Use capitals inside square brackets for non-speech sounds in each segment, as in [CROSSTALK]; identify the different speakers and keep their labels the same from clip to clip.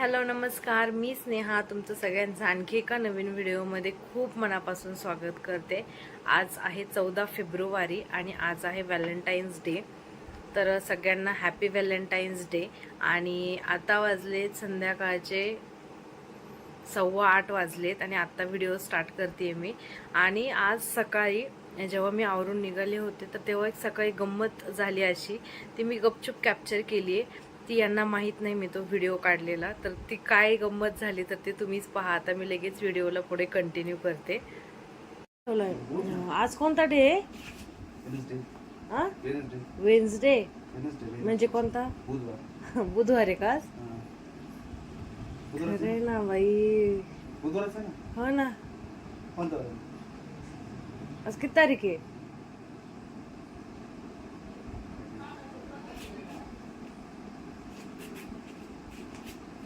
Speaker 1: Hello नमस्कार. मी स्नेहा. तुमचं सगळ्यांचं आणखी एका नवीन व्हिडिओमध्ये खूप मनापासून स्वागत करते. आज आहे चौदा फेब्रुवारी आणि आज आहे व्हॅलेंटाईन्स डे. तर सगळ्यांना हॅपी व्हॅलेंटाईन्स डे. आणि आता वाजले संध्याकाळचे सव्वा आठ वाजलेत आणि आत्ता व्हिडिओ स्टार्ट करते मी. आणि आज सकाळी जेव्हा मी आवरून निघाले होते तर तेव्हा एक सकाळी गंमत झाली अशी. ती मी गपचूप कॅप्चर केली आहे ती यांना माहीत नाही मी तो व्हिडिओ काढलेला. तर ती काय गंमत झाली तर ते तुम्हीच पहा. आता मी लगेच व्हिडिओला पुढे कंटिन्यू करते. आज कोणता डे आहे
Speaker 2: वेनसडे
Speaker 1: हा म्हणजे कोणता?
Speaker 2: बुधवार. [LAUGHS]
Speaker 1: बुधवार आहे का?
Speaker 2: हा.
Speaker 1: खरंय ना बाई.
Speaker 2: बुधवारच आहे ना?
Speaker 1: हो ना? आज किती तारीख आहे?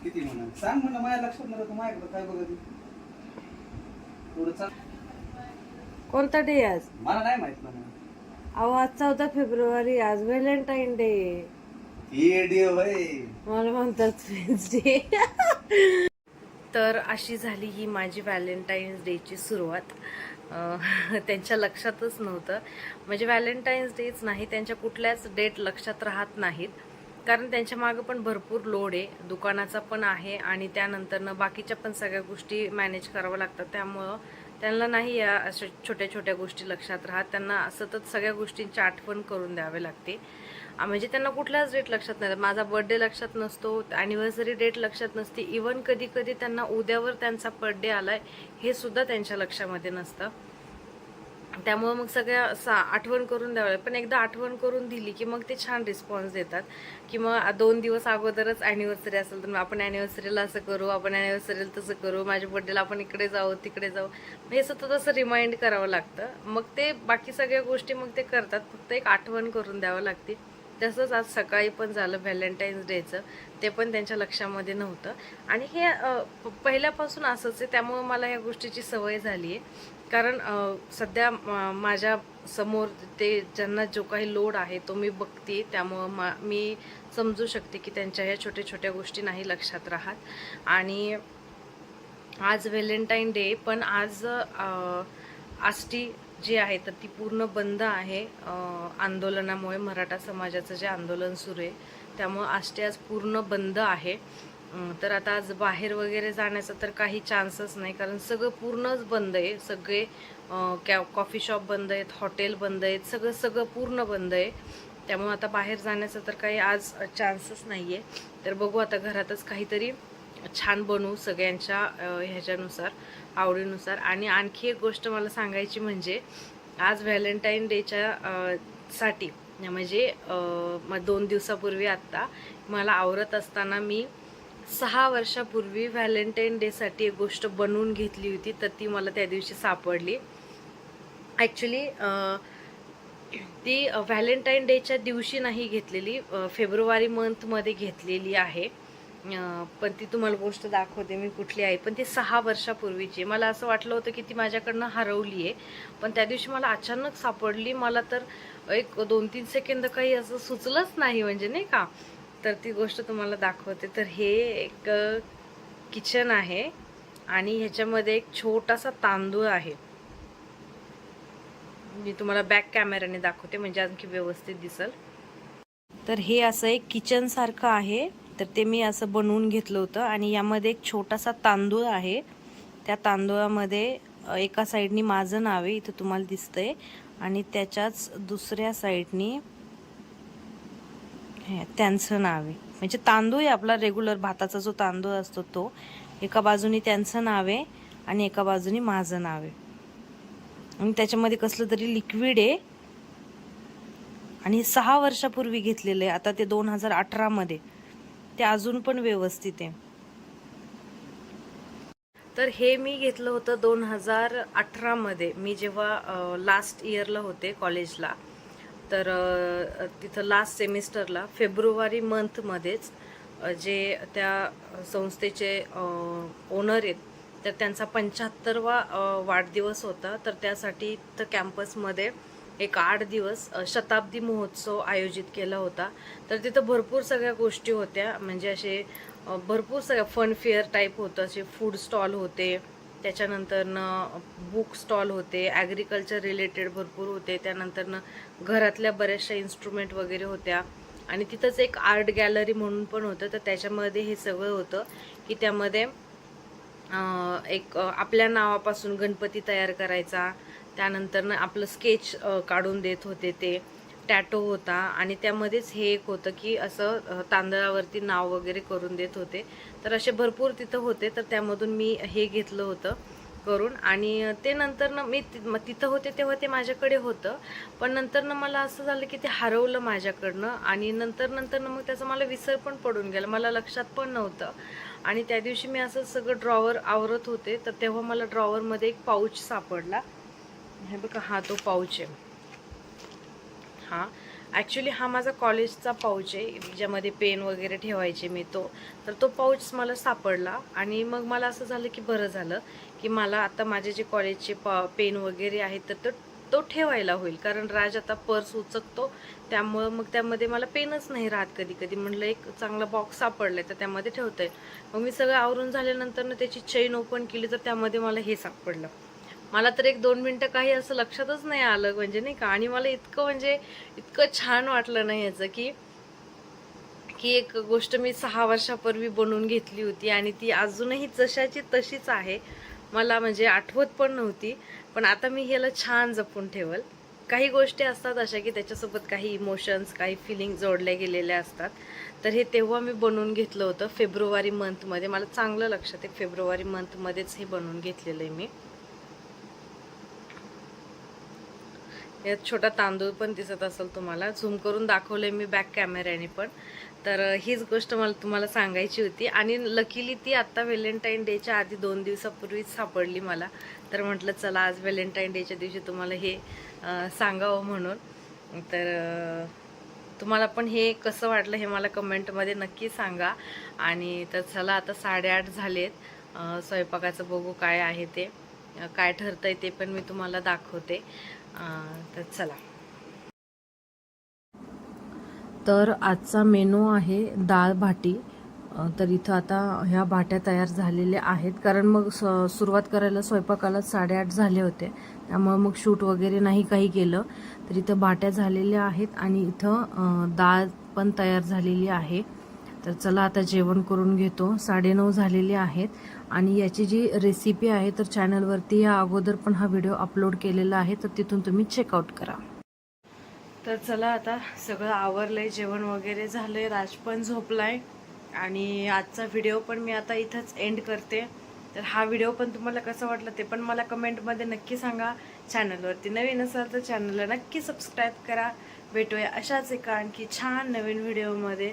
Speaker 2: किती म्हणा सांग म्हणा माझ्या लक्षात नाही राहतं माझ्याकडे काय बघत सांग
Speaker 1: कोणता डे आज?
Speaker 2: मला नाही माहीत म्हणा.
Speaker 1: अहो आज चौदा फेब्रुवारी आज व्हॅलेंटाईन डे
Speaker 2: डे
Speaker 1: मला म्हणतात वेन्सडे तर अशी झाली ही माझी व्हॅलेंटाईन्स डेची सुरुवात. अं, त्यांच्या लक्षातच नव्हतं. म्हणजे व्हॅलेंटाईन्स डेच नाही त्यांच्या कुठल्याच डेट लक्षात राहत नाहीत. कारण त्यांच्या मागं पण भरपूर लोड आहे दुकानाचा पण आहे आणि त्यानंतरनं बाकीच्या पण सगळ्या गोष्टी मॅनेज कराव्या लागतात. त्यामुळं त्यांना नाही या अशा छोट्या छोट्या गोष्टी लक्षात राहत. त्यांना सतत सगळ्या गोष्टींची आठवण करून द्यावी लागते. म्हणजे त्यांना कुठलाच डेट लक्षात नाही माझा बर्थडे लक्षात नसतो ॲनिव्हर्सरी डेट लक्षात नसते. इवन कधी कधी त्यांना उद्यावर त्यांचा बर्थडे आहे हे सुद्धा त्यांच्या लक्षामध्ये नसतं. त्यामुळं मग सगळ्या सा आठवण करून द्यावं. पण एकदा आठवण करून दिली की मग ते छान रिस्पॉन्स देतात. की मग दोन दिवस अगोदरच ॲनिव्हर्सरी असेल तर मग आपण ॲनिव्हर्सरीला असं करू आपण ॲनिव्हर्सरीला तसं करू माझ्या बर्थडेला आपण इकडे जाऊ तिकडे जाऊ. हे सतत असं रिमाइंड करावं लागतं. मग ते बाकी सगळ्या गोष्टी मग ते करतात. फक्त एक आठवण करून द्यावं लागते. तसंच आज सकाळी पण झालं व्हॅलेंटाईन्स डेचं. ते पण त्यांच्या लक्षामध्ये नव्हतं. आणि हे पहिल्यापासून असंच आहे. त्यामुळं मला या गोष्टीची सवय झाली आहे कारण सध्या माझ्यासमोर ते ज्यांना जो काही लोड आहे तो मी बघते त्यामुळं मा मी समजू शकते की त्यांच्या ह्या छोट्या छोट्या गोष्टी नाही लक्षात राहत. आणि आज व्हॅलेंटाईन डे पण आज आ, आष्टी जी आहे तर ती पूर्ण बंद आहे. आंदोलनामुळे मराठा समाजाचं जे आंदोलन सुरू आहे त्यामुळं आष्टी आज पूर्ण बंद आहे. तर आता आज बाहेर वगैरे जाण्याचा तर काही चान्सच नाही कारण सगळं पूर्णच बंद आहे. सगळे कॅ कॉफी शॉप बंद आहेत हॉटेल बंद आहेत सगळं सगळं पूर्ण बंद आहे. त्यामुळं आता बाहेर जाण्याचा तर काही आज चान्सच नाही आहे तर बघू आता घरातच काहीतरी छान बनवू सगळ्यांच्या ह्याच्यानुसार. आवडीनुसार. आणि आणखी एक गोष्ट मला सांगायची म्हणजे आज व्हॅलेंटाईन डेच्या साठी म्हणजे मग दोन दिवसापूर्वी आत्ता मला आवरत असताना मी सहा वर्षापूर्वी व्हॅलेंटाईन डेसाठी एक गोष्ट बनवून घेतली होती तर ती मला त्या दिवशी सापडली. ॲक्च्युली ती व्हॅलेंटाईन डेच्या दिवशी नाही घेतलेली फेब्रुवारी मंथमध्ये घेतलेली आहे. पण ती तुम्हाला गोष्ट दाखवते मी कुठली आहे. पण ती सहा वर्षापूर्वीची आहे. मला असं वाटलं होतं की ती माझ्याकडनं हरवली आहे. पण त्या दिवशी मला अचानक सापडली. मला तर एक दोन तीन सेकंद काही असं सुचलंच नाही म्हणजे नाही का? तर ती गोष्ट तुम्हाला दाखवते. तर हे एक किचन आहे आणि ह्याच्यामध्ये एक छोटासा तांदूळ आहे. मी तुम्हाला बॅक कॅमेऱ्याने दाखवते. म्हणजे आणखी व्यवस्थित दिसल. तर हे असं एक किचनसारखं आहे. तर ते मी असं बनवून घेतलं होतं आणि यामध्ये एक छोटासा तांदूळ आहे. त्या तांदूळामध्ये एका साईडनी माझं नाव आहे इथं तुम्हाला दिसतंय. आणि त्याच्याच दुसऱ्या साईडनी हे त्यांचं नाव आहे. म्हणजे तांदूळ आहे आपला रेग्युलर भाताचा जो तांदूळ असतो तो. एका बाजूनी त्यांचं नाव आहे आणि एका बाजूनी माझं नाव आहे. आणि त्याच्यामध्ये कसलं तरी लिक्विड आहे. आणि सहा वर्षापूर्वी घेतलेलं आहे. आता ते दोन हजार अठरामध्ये. ते अजून पण व्यवस्थित आहे. तर हे मी घेतलं होतं दोन हजार अठरामध्ये मी जेव्हा लास्ट इयरला होते कॉलेजला तर तिथं लास्ट सेमिस्टरला फेब्रुवारी मंथमध्येच जे त्या संस्थेचे ओनर आहेत तर त्यांचा पंच्याहत्तरवा वाढदिवस होता. तर त्यासाठी तर कॅम्पसमध्ये एक आठ दिवस शताब्दी महोत्सव आयोजित केला होता. तर तिथं भरपूर सगळ्या गोष्टी होत्या. म्हणजे असे भरपूर सगळ्या फन फेअर टाईप होतं. असे फूड स्टॉल होते. त्याच्यानंतरनं बुक स्टॉल होते. ॲग्रिकल्चर रिलेटेड भरपूर होते. त्यानंतरनं घरातल्या बऱ्याचशा इन्स्ट्रुमेंट वगैरे होत्या. आणि तिथंच एक आर्ट गॅलरी म्हणून पण होतं. तर त्याच्यामध्ये हे सगळं होतं की त्यामध्ये एक आपल्या नावापासून गणपती तयार करायचा. त्यानंतरनं आपलं स्केच काढून देत होते ते. टॅटो होता आणि त्यामध्येच हे एक होतं की असं तांदळावरती नाव वगैरे करून देत होते. तर असे भरपूर तिथं होते तर त्यामधून मी हे घेतलं होतं करून. आणि ते नंतरनं मी ति- तिथं होते तेव्हा ते माझ्याकडे होतं. पण नंतरनं मला असं झालं की ते हरवलं माझ्याकडनं आणि नंतर नंतरनं मग त्याचा मला विसर पण पडून गेला. मला लक्षात पण नव्हतं. आणि त्या दिवशी मी असं सगळं ड्रॉवर आवरत होते तर तेव्हा मला ड्रॉवरमध्ये एक पाऊच सापडला. हे बघा हा तो पाऊच आहे. हा. ॲक्च्युली हा माझा कॉलेजचा पाऊच आहे. ज्यामध्ये पेन वगैरे ठेवायचे मी तो. तर तो पाऊच मला सापडला आणि मग मला असं झालं की बरं झालं की मला आता माझे जे कॉलेजचे पा पेन वगैरे आहेत तर तो तो ठेवायला होईल. कारण राज आता पर्स उचकतो. त्यामुळं मग त्यामध्ये मला पेनच नाही राहत कधी कधी म्हटलं एक चांगला बॉक्स सापडलाय तर त्यामध्ये ठेवता येईल मग मी सगळं आवरून झाल्यानंतर ना त्याची चैन ओपन केली तर त्यामध्ये मला हे सापडलं. मला तर एक दोन मिनटं काही असं लक्षातच नाही आलं म्हणजे नाही का? आणि मला इतकं म्हणजे इतकं छान वाटलं नाही याचं की की एक गोष्ट मी सहा वर्षापूर्वी बनवून घेतली होती आणि ती अजूनही जशाची तशीच आहे. मला म्हणजे आठवत पण नव्हती पण आता मी ह्याला छान जपून ठेवल. काही गोष्टी असतात अशा की त्याच्यासोबत काही इमोशन्स काही फिलिंग जोडल्या गेलेल्या असतात. तर हे तेव्हा मी बनवून घेतलं होतं फेब्रुवारी मंथमध्ये मला चांगलं लक्षात आहे फेब्रुवारी मंथमध्येच हे बनवून घेतलेलं आहे मी. यात छोटा तांदूळ पण दिसत असेल तुम्हाला. झूम करून दाखवलंय मी बॅक कॅमेऱ्याने पण. तर हीच गोष्ट मला तुम्हाला सांगायची होती. आणि लकीली ती आत्ता व्हॅलेंटाईन डेच्या आधी दोन दिवसापूर्वीच सापडली मला. तर म्हटलं चला आज व्हॅलेंटाईन डेच्या दिवशी तुम्हाला हे सांगावं म्हणून. तर तुम्हाला पण हे कसं वाटलं हे मला कमेंटमध्ये नक्की सांगा. आणि तर चला आता साडेआठ झालेत. स्वयंपाकाचं बघू काय आहे ते. काय काय ठरतंय ते पण मी तुम्हाला दाखवते. तर चला. तर आजचा मेनू आहे डाळ भाटी. तर इथं आता ह्या भाट्या तयार झालेल्या आहेत. कारण मग स- सुरुवात करायला स्वयंपाकाला साडेआठ झाले होते. त्यामुळे मग शूट वगैरे नाही काही केलं. तर इथं भाट्या झालेल्या आहेत आणि इथं डाळ पण तयार झालेली आहे. तर चला आता जेवण करून घेतो. साडेनऊ झालेले आहेत आणि याची जी रेसिपी आहे तर चॅनलवरती या अगोदर पण हा व्हिडिओ अपलोड केलेला आहे तर तिथून तुम्ही चेकआउट करा. तर चला आता सगळं आवरलंय जेवण वगैरे झालंय राज पण झोपलाय आणि आजचा व्हिडिओ पण मी आता इथंच एंड करते. तर हा व्हिडिओ पण तुम्हाला कसं वाटलं ते पण मला कमेंटमध्ये नक्की सांगा. चॅनलवरती नवीन असाल तर चॅनलला नक्की सबस्क्राईब करा. भेटूया अशाच एका आणखी छान नवीन व्हिडिओमध्ये